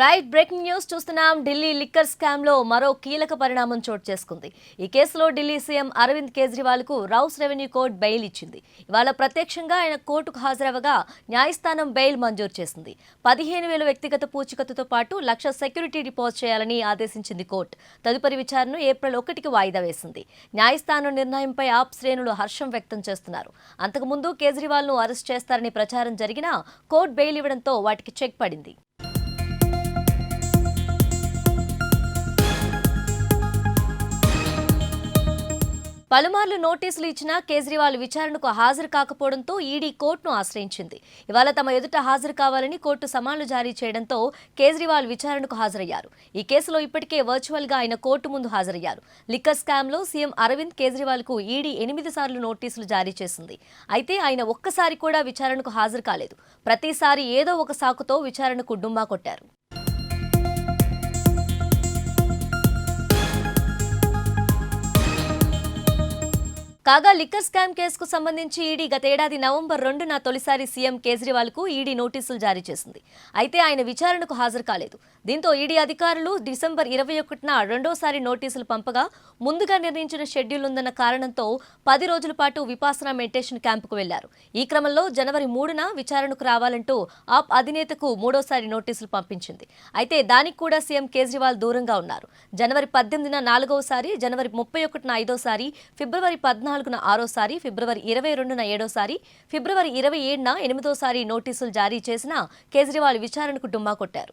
Right breaking news చూస్తున్నాం. Delhi liquor స్కామ్లో మరో కీలక పరిణామం చోటు చేసుకుంది. ఈ కేసులో ఢిల్లీ సీఎం అరవింద్ కేజ్రీవాల్కు రౌస్ రెవెన్యూ కోర్టు బెయిల్ ఇచ్చింది. ఇవాళ ప్రత్యక్షంగా ఆయన కోర్టుకు హాజరవగా న్యాయస్థానం బెయిల్ మంజూరు చేసింది. పదిహేను వేల వ్యక్తిగత పూచికత్తుతో పాటు లక్ష సెక్యూరిటీ డిపాజిట్ చేయాలని ఆదేశించింది కోర్టు. తదుపరి విచారణను ఏప్రిల్ ఒకటికి వాయిదా వేసింది. న్యాయస్థానం నిర్ణయంపై ఆప్ శ్రేణులు హర్షం వ్యక్తం చేస్తున్నారు. అంతకుముందు కేజ్రీవాల్ను అరెస్ట్ చేస్తారని ప్రచారం జరిగినా కోర్టు బెయిల్ ఇవ్వడంతో వాటికి చెక్ పడింది. పలుమార్లు నోటీసులు ఇచ్చినా కేజ్రీవాల్ విచారణకు హాజరు కాకపోవడంతో ఈడీ కోర్టును ఆశ్రయించింది. ఇవాళ తమ ఎదుట హాజరు కావాలని కోర్టు సమాన్లు జారీ చేయడంతో కేజ్రీవాల్ విచారణకు హాజరయ్యారు. ఈ కేసులో ఇప్పటికే వర్చువల్గా ఆయన కోర్టు ముందు హాజరయ్యారు. లిక్కర్ స్కామ్లో సీఎం అరవింద్ కేజ్రీవాల్కు ఈడీ ఎనిమిది సార్లు నోటీసులు జారీ చేసింది. అయితే ఆయన ఒక్కసారి కూడా విచారణకు హాజరు కాలేదు. ప్రతిసారి ఏదో ఒక సాకుతో విచారణకు డుమ్మా కొట్టారు. కాగా లిక్కర్ స్కామ్ కేసుకు సంబంధించి ఈడీ గత ఏడాది నవంబర్ రెండున తొలిసారి సీఎం కేజ్రీవాల్కు ఈడీ నోటీసులు జారీ చేసింది. అయితే ఆయన విచారణకు హాజరు కాలేదు. దీంతో ఈడీ అధికారులు డిసెంబర్ ఇరవై ఒకటిన రెండోసారి నోటీసులు పంపగా ముందుగా నిర్ణయించిన షెడ్యూల్ ఉందన్న కారణంతో పది రోజుల పాటు విపాసన మెడిటేషన్ క్యాంపుకు వెళ్ళారు. ఈ క్రమంలో జనవరి మూడున విచారణకు రావాలంటూ ఆప్ అధినేతకు మూడోసారి నోటీసులు పంపించింది. అయితే దానికి కూడా సీఎం కేజ్రీవాల్ దూరంగా ఉన్నారు. జనవరి పద్దెనిమిదిన నాలుగోసారి జనవరి ముప్పై ఒకటిన ఐదోసారి ఫిబ్రవరి పద్నాలుగు పద్నాలుగున ఆరోసారి ఫిబ్రవరి ఇరవై రెండున ఏడోసారి ఫిబ్రవరి ఇరవై ఏడున ఎనిమిదోసారి నోటీసులు జారీ చేసినా కేజ్రీవాల్ విచారణకు డుమ్మా కొట్టారు.